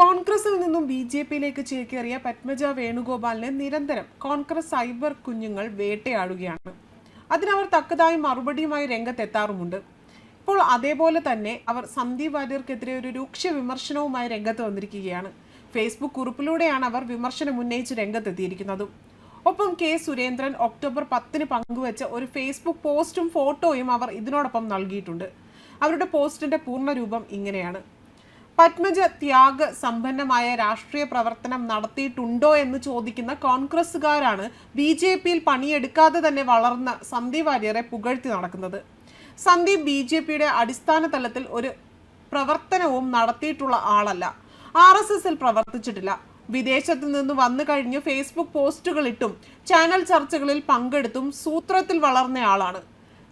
കോൺഗ്രസിൽ നിന്നും B J പിയിലേക്ക് ചേക്കേറിയ പത്മജ വേണുഗോപാലിനെ നിരന്തരം കോൺഗ്രസ് സൈബർ കുഞ്ഞുങ്ങൾ വേട്ടയാടുകയാണ്. അതിനവർ തക്കതായി മറുപടിയുമായി രംഗത്തെത്താറുമുണ്ട്. ഇപ്പോൾ അതേപോലെ തന്നെ അവർ സന്ദീപ് വാര്യർക്കെതിരെ ഒരു രൂക്ഷ വിമർശനവുമായി രംഗത്ത് വന്നിരിക്കുകയാണ്. ഫേസ്ബുക്ക് കുറിപ്പിലൂടെയാണ് അവർ വിമർശനം ഉന്നയിച്ച് രംഗത്തെത്തിയിരിക്കുന്നത്. ഒപ്പം കെ സുരേന്ദ്രൻ ഒക്ടോബർ പത്തിന് പങ്കുവച്ച ഒരു ഫേസ്ബുക്ക് പോസ്റ്റും ഫോട്ടോയും അവർ ഇതിനോടൊപ്പം നൽകിയിട്ടുണ്ട്. അവരുടെ പോസ്റ്റിന്റെ പൂർണരൂപം ഇങ്ങനെയാണ്. പത്മജ ത്യാഗ സമ്പന്നമായ രാഷ്ട്രീയ പ്രവർത്തനം നടത്തിയിട്ടുണ്ടോ എന്ന് ചോദിക്കുന്ന കോൺഗ്രസ്സുകാരാണ് ബി ജെ പിയിൽ പണിയെടുക്കാതെ തന്നെ വളർന്ന സന്ദീപ് വാര്യരെ പുകഴ്ത്തി നടക്കുന്നത്. സന്ദീപ് ബി ജെ പിയുടെ അടിസ്ഥാന തലത്തിൽ ഒരു പ്രവർത്തനവും നടത്തിയിട്ടുള്ള ആളല്ല. ആർ എസ് എസിൽ പ്രവർത്തിച്ചിട്ടില്ല. വിദേശത്ത് നിന്ന് വന്നു കഴിഞ്ഞ് ഫേസ്ബുക്ക് പോസ്റ്റുകളിട്ടും ചാനൽ ചർച്ചകളിൽ പങ്കെടുത്തും സൂത്രത്തിൽ വളർന്നയാളാണ്.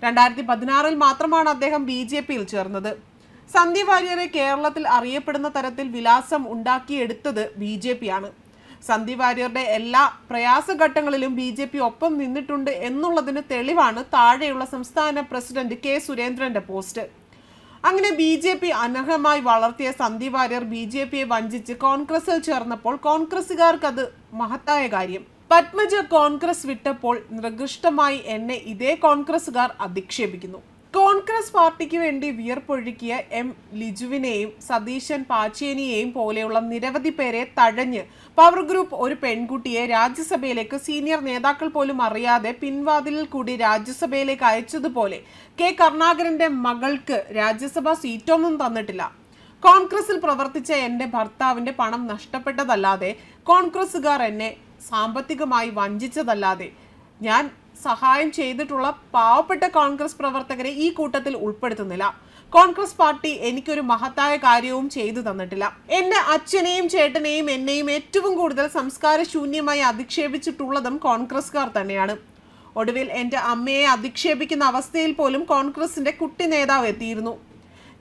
രണ്ടായിരത്തി പതിനാറിൽ മാത്രമാണ് അദ്ദേഹം ബി ജെ പിയിൽ ചേർന്നത്. സന്ദീപ് വാര്യരെ കേരളത്തിൽ അറിയപ്പെടുന്ന തരത്തിൽ വിലാസം ഉണ്ടാക്കിയെടുത്തത് ബി ജെ പി ആണ് സന്ദീപ് വാര്യരുടെ എല്ലാ പ്രയാസഘട്ടങ്ങളിലും ബി ജെ പി ഒപ്പം നിന്നിട്ടുണ്ട് എന്നുള്ളതിന് തെളിവാണ് താഴെയുള്ള സംസ്ഥാന പ്രസിഡന്റ് കെ സുരേന്ദ്രന്റെ പോസ്റ്റ്. അങ്ങനെ ബി ജെ പി അനർഹമായി വളർത്തിയ സന്ദീപ് വാര്യർ ബി ജെ പിയെ വഞ്ചിച്ച് കോൺഗ്രസിൽ ചേർന്നപ്പോൾ കോൺഗ്രസുകാർക്ക് അത് മഹത്തായ കാര്യം. പത്മജ കോൺഗ്രസ് വിട്ടപ്പോൾ നികൃഷ്ടമായി എന്നെ ഇതേ കോൺഗ്രസുകാർ അധിക്ഷേപിക്കുന്നു. കോൺഗ്രസ് പാർട്ടിക്ക് വേണ്ടി വിയർപ്പൊഴുക്കിയ എം ലിജുവിനെയും സതീശൻ പാച്ചേനിയെയും പോലെയുള്ള നിരവധി പേരെ തഴഞ്ഞ് പവർ ഗ്രൂപ്പ് ഒരു പെൺകുട്ടിയെ രാജ്യസഭയിലേക്ക് സീനിയർ നേതാക്കൾ പോലും അറിയാതെ പിൻവാതിലിൽ കൂടി രാജ്യസഭയിലേക്ക് അയച്ചതുപോലെ കെ കരുണാകരന്റെ മകൾക്ക് രാജ്യസഭാ സീറ്റൊന്നും തന്നിട്ടില്ല. കോൺഗ്രസിൽ പ്രവർത്തിച്ച എന്റെ ഭർത്താവിന്റെ പണം നഷ്ടപ്പെട്ടതല്ലാതെ കോൺഗ്രസ്സുകാർ എന്നെ സാമ്പത്തികമായി വഞ്ചിച്ചതല്ലാതെ ഞാൻ സഹായം ചെയ്തിട്ടുള്ള പാവപ്പെട്ട കോൺഗ്രസ് പ്രവർത്തകരെ ഈ കൂട്ടത്തിൽ ഉൾപ്പെടുത്തുന്നില്ല. കോൺഗ്രസ് പാർട്ടി എനിക്കൊരു മഹത്തായ കാര്യവും ചെയ്തു തന്നിട്ടില്ല. എന്റെ അച്ഛനെയും ചേട്ടനെയും എന്നെയും ഏറ്റവും കൂടുതൽ സംസ്കാര ശൂന്യമായി അധിക്ഷേപിച്ചിട്ടുള്ളതും കോൺഗ്രസ്കാർ തന്നെയാണ്. ഒടുവിൽ എന്റെ അമ്മയെ അധിക്ഷേപിക്കുന്ന അവസ്ഥയിൽ പോലും കോൺഗ്രസിന്റെ കുട്ടി നേതാവ് എത്തിയിരുന്നു.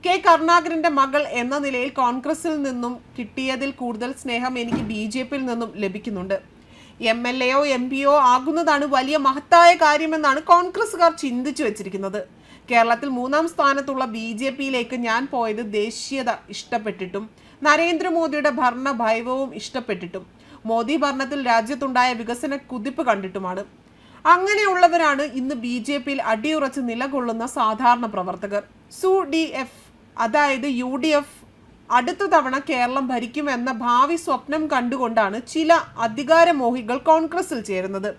കെ കരുണാകരന്റെ മകൾ എന്ന നിലയിൽ കോൺഗ്രസിൽ നിന്നും കിട്ടിയതിൽ കൂടുതൽ സ്നേഹം എനിക്ക് ബി ജെ പിയിൽ നിന്നും ലഭിക്കുന്നുണ്ട്. എം എൽ എയോ എം പിയോ ആകുന്നതാണ് വലിയ മഹത്തായ കാര്യമെന്നാണ് കോൺഗ്രസ്സുകാർ ചിന്തിച്ചു വെച്ചിരിക്കുന്നത്. കേരളത്തിൽ മൂന്നാം സ്ഥാനത്തുള്ള ബി ജെ പിയിലേക്ക് ഞാൻ പോയത് ദേശീയത ഇഷ്ടപ്പെട്ടിട്ടും നരേന്ദ്രമോദിയുടെ ഭരണ ഭൈവവും ഇഷ്ടപ്പെട്ടിട്ടും മോദി ഭരണത്തിൽ രാജ്യത്തുണ്ടായ വികസന കുതിപ്പ് കണ്ടിട്ടുമാണ്. അങ്ങനെയുള്ളവരാണ് ഇന്ന് ബി ജെ പിയിൽ അടിയുറച്ച് നിലകൊള്ളുന്ന സാധാരണ പ്രവർത്തകർ. സു ഡി എഫ് അതായത് യു ഡി എഫ് അടുത്ത തവണ കേരളം ഭരിക്കുമെന്ന ഭാവി സ്വപ്നം കണ്ടുകൊണ്ടാണ് ചില അധികാരമോഹികൾ കോൺഗ്രസിൽ ചേരുന്നത്.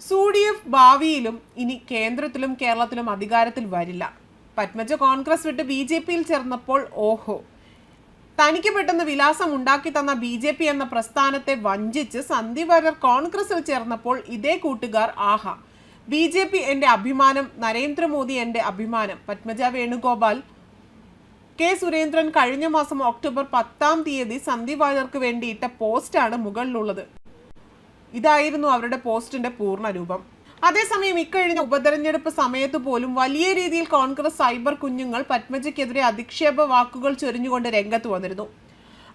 സു ഡി എഫ് ഭാവിയിലും ഇനി കേന്ദ്രത്തിലും കേരളത്തിലും അധികാരത്തിൽ വരില്ല. പത്മജ കോൺഗ്രസ് വിട്ട് ബി ജെ പിയിൽ ചേർന്നപ്പോൾ ഓഹോ. തനിക്ക് പെട്ടെന്ന് വിലാസം ഉണ്ടാക്കി തന്ന ബി ജെ പി എന്ന പ്രസ്ഥാനത്തെ വഞ്ചിച്ച് സന്ദീപ് വാര്യർ കോൺഗ്രസിൽ ചേർന്നപ്പോൾ ഇതേ കൂട്ടുകാർ ആഹാ. ബി ജെ പി എന്റെ അഭിമാനം നരേന്ദ്രമോദി എന്റെ അഭിമാനം പത്മജ വേണുഗോപാൽ കെ സുരേന്ദ്രൻ കഴിഞ്ഞ മാസം ഒക്ടോബർ പത്താം തീയതി സന്ധി വേണ്ടിയിട്ട പോസ്റ്റാണ് മുകളിലുള്ളത്. ഇതായിരുന്നു അവരുടെ പോസ്റ്റിന്റെ പൂർണ രൂപം. അതേസമയം ഇക്കഴിഞ്ഞ ഉപതെരഞ്ഞെടുപ്പ് സമയത്ത് പോലും വലിയ രീതിയിൽ കോൺഗ്രസ് സൈബർ കുഞ്ഞുങ്ങൾ പത്മജയ്ക്കെതിരെ അധിക്ഷേപ വാക്കുകൾ ചൊരിഞ്ഞുകൊണ്ട് രംഗത്ത് വന്നിരുന്നു.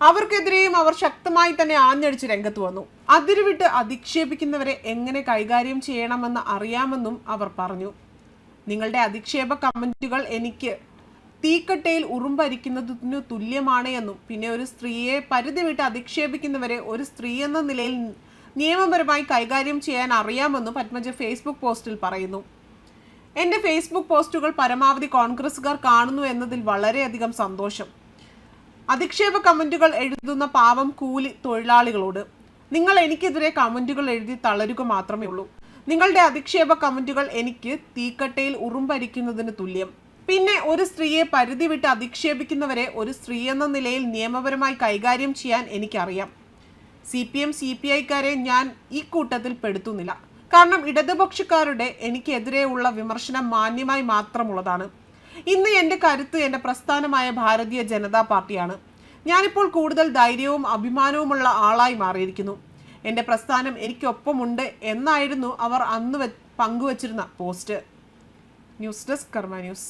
അവർക്കെതിരെയും അവർ ശക്തമായി തന്നെ ആഞ്ഞടിച്ച് രംഗത്ത് വന്നു. അതിരുവിട്ട് അധിക്ഷേപിക്കുന്നവരെ എങ്ങനെ കൈകാര്യം ചെയ്യണമെന്ന് അറിയാമെന്നും അവർ പറഞ്ഞു. നിങ്ങളുടെ അധിക്ഷേപ കമന്റുകൾ എനിക്ക് തീക്കട്ടയിൽ ഉറുമ്പരിക്കുന്നതിനു തുല്യമാണ് എന്നും പിന്നെ ഒരു സ്ത്രീയെ പരിധി വിട്ട് അധിക്ഷേപിക്കുന്നവരെ ഒരു സ്ത്രീ എന്ന നിലയിൽ നിയമപരമായി കൈകാര്യം ചെയ്യാൻ അറിയാമെന്നും പത്മജ ഫേസ്ബുക്ക് പോസ്റ്റിൽ പറയുന്നു. എന്റെ ഫേസ്ബുക്ക് പോസ്റ്റുകൾ പരമാവധി കോൺഗ്രസ്സുകാർ കാണുന്നു എന്നതിൽ വളരെയധികം സന്തോഷം. അധിക്ഷേപ കമന്റുകൾ എഴുതുന്ന പാവം കൂലി തൊഴിലാളികളോട് നിങ്ങൾ എനിക്കെതിരെ കമന്റുകൾ എഴുതി തളരുക മാത്രമേ ഉള്ളൂ. നിങ്ങളുടെ അധിക്ഷേപ കമന്റുകൾ എനിക്ക് തീക്കട്ടയിൽ ഉറുമ്പരിക്കുന്നതിന് തുല്യം. പിന്നെ ഒരു സ്ത്രീയെ പരിധി വിട്ട് അധിക്ഷേപിക്കുന്നവരെ ഒരു സ്ത്രീ എന്ന നിലയിൽ നിയമപരമായി കൈകാര്യം ചെയ്യാൻ എനിക്കറിയാം. C P M C P ഐക്കാരെ ഞാൻ ഈ കൂട്ടത്തിൽ പെടുത്തുന്നില്ല. കാരണം ഇടതുപക്ഷക്കാരുടെ എനിക്കെതിരെയുള്ള വിമർശനം മാന്യമായി മാത്രമുള്ളതാണ്. ഇന്ന് എന്റെ കരുത്ത് എന്റെ പ്രസ്ഥാനമായ ഭാരതീയ ജനതാ പാർട്ടിയാണ്. ഞാനിപ്പോൾ കൂടുതൽ ധൈര്യവും അഭിമാനവുമുള്ള ആളായി മാറിയിരിക്കുന്നു. എന്റെ പ്രസ്ഥാനം എനിക്കൊപ്പമുണ്ട് എന്നായിരുന്നു അവർ അന്ന് പങ്കുവച്ചിരുന്ന post. News desk Karma news.